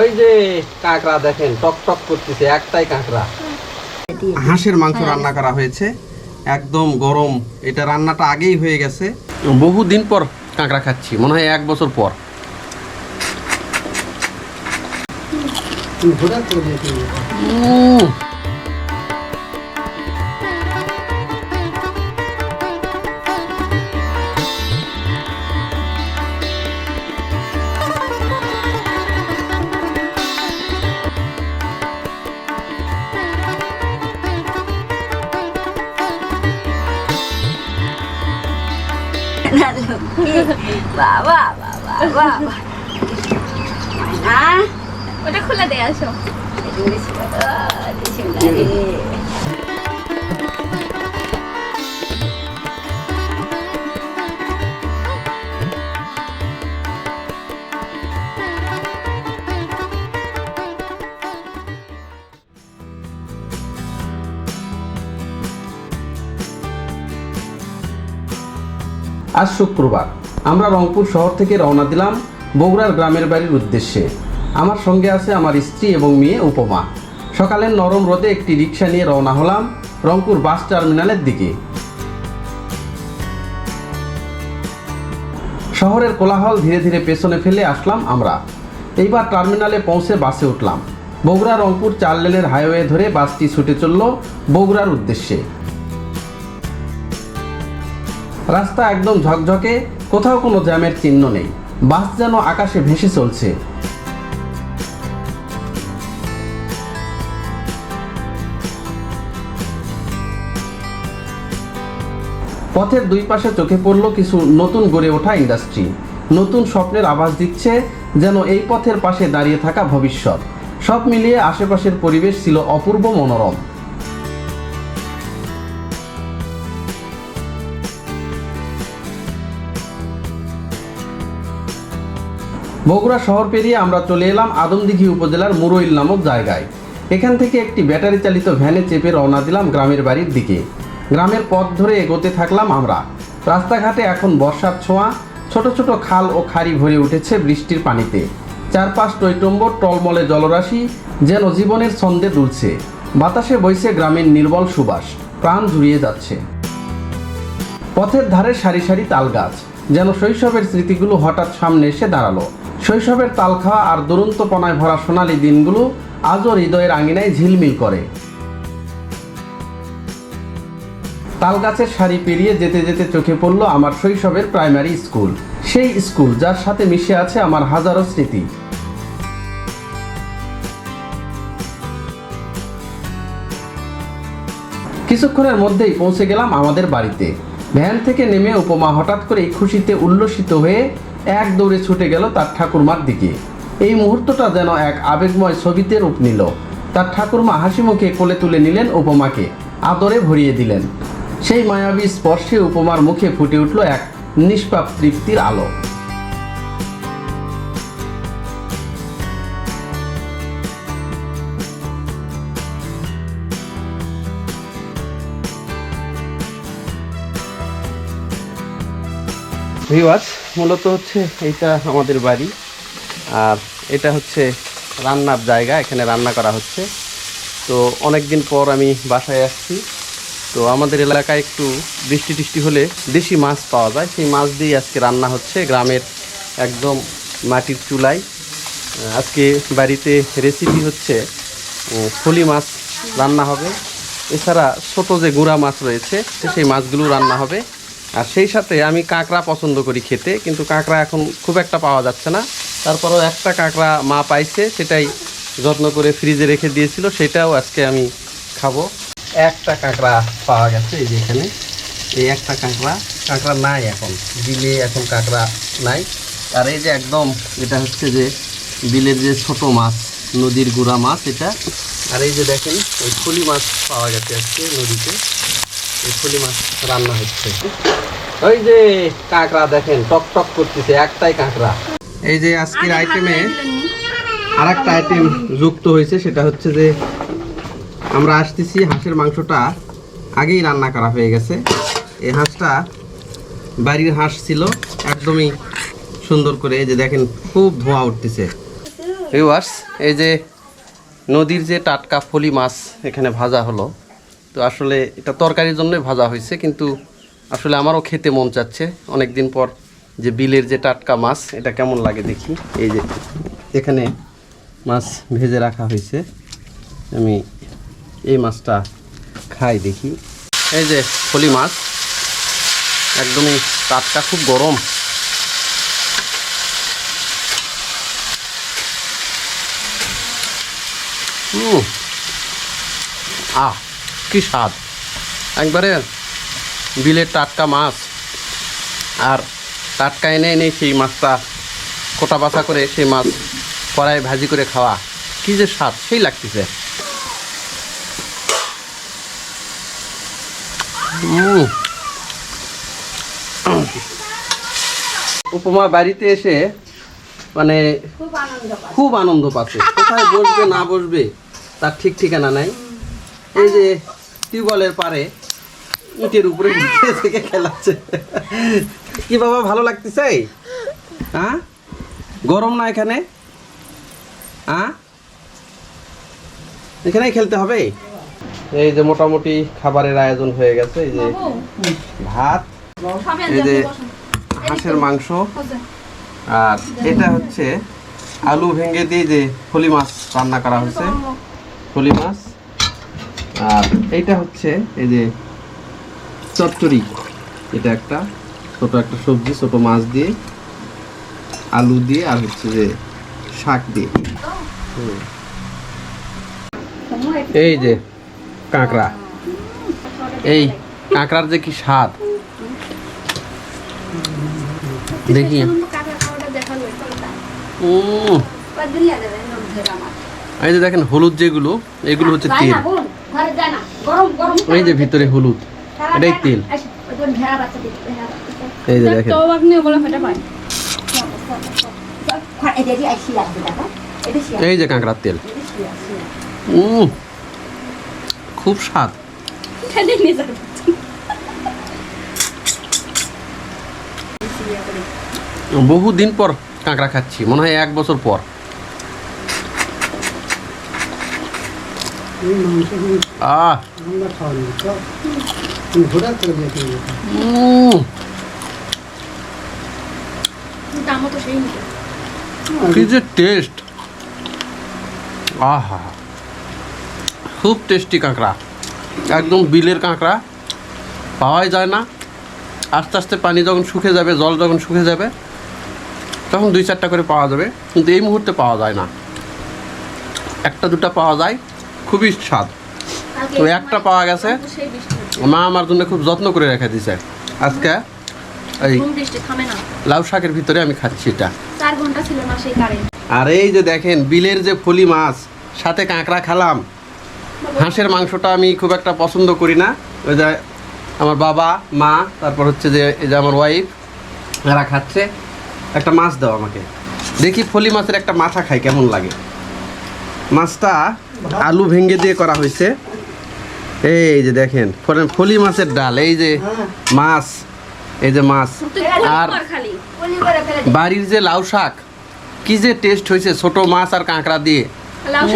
ওই যে কাঁকড়া দেখেন টক টক করতেছে একটাই কাঁকড়া। হাঁসের মাংস রান্না করা হয়েছে একদম গরম। এটা রান্নাটা আগেই হয়ে গেছে। বহু দিন পর কাঁকড়া খাচ্ছি মনে হয় এক বছর পর। উম, বাবা বাবা বাবা না ওটা খুলে দিয়ে আসো আজ শুক্রবার। আমরা রংপুর শহর থেকে রওনা দিলাম বগুড়ার গ্রামের বাড়ির উদ্দেশ্যে। আমার সঙ্গে আছে আমার স্ত্রী এবং মেয়ে উপমা। সকালের নরম রোদে একটি রিক্সা নিয়ে রওনা হলাম রংপুর বাস টার্মিনালের দিকে। শহরের কোলাহল ধীরে ধীরে পেছনে ফেলে আসলাম আমরা। এইবার টার্মিনালে পৌঁছে বাসে উঠলাম। বগুড়া রংপুর চার লেনের হাইওয়ে ধরে বাসটি ছুটে চলল বগুড়ার উদ্দেশ্যে। রাস্তা একদম ঝকঝকে, কোথাও কোনো জ্যামের চিহ্ন নেই। বাস যেন আকাশে ভেসে চলছে। পথের দুই পাশে চোখে পড়ল কিছু নতুন গড়ে ওঠা ইন্ডাস্ট্রি। নতুন স্বপ্নের আভাস দিচ্ছে যেন এই পথের পাশে দাঁড়িয়ে থাকা ভবিষ্যৎ। সব মিলিয়ে আশেপাশের পরিবেশ ছিল অপূর্ব মনোরম। বগুড়া শহর পেরিয়ে আমরা চলে এলাম আদমদিঘি উপজেলার মুরইল নামক জায়গায়। এখান থেকে একটি ব্যাটারি চালিত ভ্যানে চেপে রওনা দিলাম গ্রামের বাড়ির দিকে। গ্রামের পথ ধরে এগোতে থাকলাম আমরা। রাস্তাঘাটে এখন বর্ষার ছোঁয়া, ছোট ছোট খাল ও খাড়ি ভরে উঠেছে বৃষ্টির পানিতে। চারপাশ টৈটম্বর, টলমলে জলরাশি, যেন জীবনের ছন্দে দুলছে। বাতাসে বইছে গ্রামের নির্মল সুবাস, প্রাণ জুড়িয়ে যাচ্ছে। পথের ধারে সারি সারি তাল গাছ যেন শৈশবের স্মৃতিগুলো হঠাৎ সামনে এসে দাঁড়াল। শৈশবের তাল খাওয়া আর দুরন্তপনায় ভরা সোনালি দিনগুলো আজও হৃদয়ের আঙিনায় ঝিলমিল করে। তাল গাছের সারি পেরিয়ে যেতে যেতে চোখে পড়ল আমার শৈশবের প্রাইমারি স্কুল। সেই স্কুল যার সাথে মিশে আছে আমার হাজারো স্মৃতি। কিছুক্ষণের মধ্যেই পৌঁছে গেলাম আমাদের বাড়িতে। ভ্যান থেকে নেমে উপমা হঠাৎ করে খুশিতে উল্লসিত হয়ে এক দৌড়ে ছুটে গেল তার ঠাকুরমার দিকে। এই মুহূর্তটা যেন এক আবেগময় ছবিতে রূপ নিল। তার ঠাকুরমা হাসি মুখে কোলে তুলে নিলেন উপমাকে, আদরে ভরিয়ে দিলেন। সেই মায়াবী স্পর্শে উপমার মুখে ফুটে উঠল এক নিষ্পাপ তৃপ্তির আলো। ভিওয়ার্স মূলত হচ্ছে এইটা আমাদের বাড়ি। আর এটা হচ্ছে রান্নার জায়গা, এখানে রান্না করা হচ্ছে। তো অনেক দিন পর আমি বাসায় আসছি। তো আমাদের এলাকায় একটু বৃষ্টি টিষ্টি হলে দেশি মাছ পাওয়া যায়। সেই মাছ দিয়েই আজকে রান্না হচ্ছে গ্রামের একদম মাটির চুলায়। আজকে বাড়িতে রেসিপি হচ্ছে ফলি মাছ রান্না হবে। এছাড়া ছোট যে গুঁড়া মাছ রয়েছে, সেই মাছগুলো রান্না হবে। আর সেই সাথে আমি কাঁকড়া পছন্দ করি খেতে, কিন্তু কাঁকড়া এখন খুব একটা পাওয়া যাচ্ছে না। তারপরেও একটা কাঁকড়া মা পাইছে, সেটাই যত্ন করে ফ্রিজে রেখে দিয়েছিল, সেটাও আজকে আমি খাব। একটা কাঁকড়া পাওয়া গেছে এই যে এখানে। এই একটা কাঁকড়া কাঁকড়া নাই এখন। বিলে এখন কাঁকড়া নাই। আর এই যে একদম, এটা হচ্ছে যে বিলের যে ছোট মাছ, নদীর গুড়া মাছ এটা। আর এই যে দেখেন, ওই ফুলি মাছ পাওয়া গেছে আজকে নদীতে। এই ফুলি মাছ রান্না হচ্ছে। ওই যে কাঁকড়া দেখেন টক টক করতেছে একটাই কাঁকড়া। এই যে আজকের আইটেমে আর একটা আইটেম যুক্ত হয়েছে সেটা হচ্ছে যে আমরা আসতেছি হাঁসের মাংসটা আগেই রান্না করা হয়ে গেছে। এই হাঁসটা বাড়ির হাঁস ছিল একদমই সুন্দর করে এই যে দেখেন খুব ধোঁয়া উঠতেছে। ভিউয়ার্স এই যে নদীর যে টাটকা ফলি মাছ এখানে ভাজা হলো তো আসলে এটা তরকারির জন্যই ভাজা হয়েছে কিন্তু আসলে আমারও খেতে মন চাচ্ছে। অনেক দিন পর যে বিলের যে টাটকা মাছ, এটা কেমন লাগে দেখি। এই যে এখানে মাছ ভেজে রাখা হয়েছে। আমি এই মাছটা খাই দেখি। এই যে ফলি মাছ, একদমই টাটকা, খুব গরম। আহ, কি স্বাদ। একবারে বিলের টাটকা মাছ। আর টাটকা এনে এনে সেই মাছটা কোটা বাছা করে সেই মাছ কড়াই ভাজি করে খাওয়া। কি যে স্বাদ, সেই লাগতেছে। উপমা বাড়িতে এসে মানে খুব আনন্দ পাচ্ছে। কোথায় বসবে, না বসবে, তার ঠিক ঠিকানা নাই। এই যে টিউবওয়েলের পারে ইটের উপরে থেকে খেলাচ্ছে। কি বাবা ভালো লাগতেছে? হ্যাঁ? গরম না এখানে? হ্যাঁ? এখানেই খেলতে হবে? এই যে মোটামুটি খাবারের আয়োজন হয়ে গেছে এই যে ভাত এই যে হাঁসের মাংস আর এটা হচ্ছে আলু ভেঙে দিয়ে যে ফলি মাছ রান্না করা হয়েছে। ফলি মাছ আর এইটা হচ্ছে এই যে চচ্চড়ি। এটা একটা ছোট একটা সবজি ছোট মাছ দিয়ে আলু দিয়ে আর হচ্ছে যে শাক দিয়ে। হুম। এই যে কাঁকড়া। এই কাঁকড়ার যে কি স্বাদ। দেখি। এই যে দেখেন হলুদ যেগুলো এগুলো হচ্ছে তেল। এই যে ভিতরে হলুদ। এটাই তেল। এই যে দেখেন। এই যে কাঁকড়ার তেল। খুব স্বাদ। খেলে নিয়ে যাবে শিয়া করে বহু দিন পর কাঁকড়া খাচ্ছি, মনে হয় এক বছর পর। আহ। তো কি যে টেস্ট আহা। খুব টেস্টি কাঁকড়া। একদম বিলের কাঁকড়া। পাওয়াই যায় না। আস্তে আস্তে পানি যখন শুকে যাবে জল যখন শুকে যাবে তখন দুই চারটা করে পাওয়া যাবে। কিন্তু এই মুহূর্তে পাওয়া যায় না। একটা দুটা পাওয়া যায়। খুবই স্বাদ। তো একটা পাওয়া গেছে। মা আমার জন্য খুব যত্ন করে রেখে দিছে আজকে এই লাউ শাকের ভিতরে আমি খাচ্ছি এটা। চার ঘণ্টা ছিল না সেই কারেন্ট। আর এই যে দেখেন বিলের যে ফলি মাছ সাথে কাঁকড়া খেলাম। হাঁসের মাংসটা আমি খুব একটা পছন্দ করি না। ওই যে আমার বাবা মা তারপর হচ্ছে যে এই যে আমার ওয়াইফ এরা খাচ্ছে। একটা মাছ দাও আমাকে। দেখি ফলি মাছের একটা মাথা খাই কেমন লাগে? মাছটা আলু ভেঙে দিয়ে করা হয়েছে। এই যে দেখেন ফলে- মাছের ডাল এই যে মাছ এই যে মাছ। আর- আর বাড়ির যে লাউ শাক কি যে টেস্ট হয়েছে ছোট মাছ আর কাঁকড়া দিয়ে। আর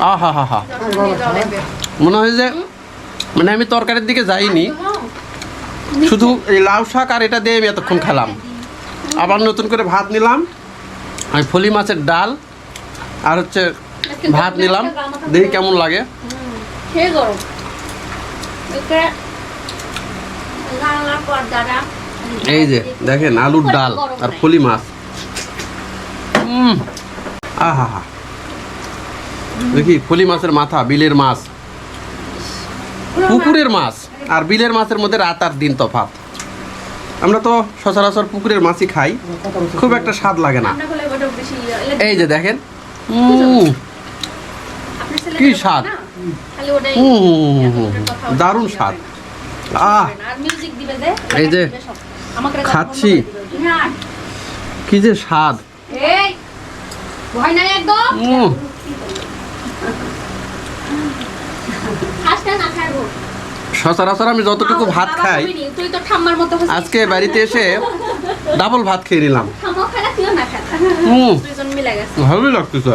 আহা হা হা। মনে হয় যে মানে আমি তরকারির দিকে যাইনি। শুধু এই লাউ শাক আর এটা দিয়ে আমি এতক্ষণ খেলাম। আবার নতুন করে ভাত নিলাম। আমি ফলি মাছের ডাল আর হচ্ছে ভাত নিলাম। দেখি কেমন লাগে। খেয়ে গরম। এই যে দেখেন আলুর ডাল আর ফলি মাছ। উম, আহা হা দেখি ফলি মাছের মাথা বিলের মাছ। পুকুরের মাছ। আর বিলের মাছের মধ্যে রাত আর দিন তফাৎ আমরা তো সচরাচর পুকুরের মাছই খাই। খুব একটা স্বাদ লাগে না। ইয়ে- এই যে দেখেন। ছেলে কি স্বাদ? দারুণ স্বাদ। আহ। এই যে, খাচ্ছি। না কি যে স্বাদ। সচরাচর আমি যতটুকু ভাত খাই। আজকে বাড়িতে এসে ডাবল ভাত খেয়ে নিলাম। ভালোই লাগতেছে।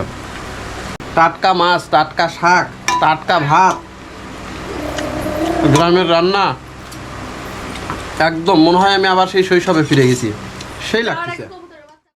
টাটকা মাছ, টাটকা শাক, টাটকা ভাত, গ্রামের রান্না। একদম, মনে হয় আমি আবার সেই শৈশবে ফিরে গেছি। সেই লাগতেছে।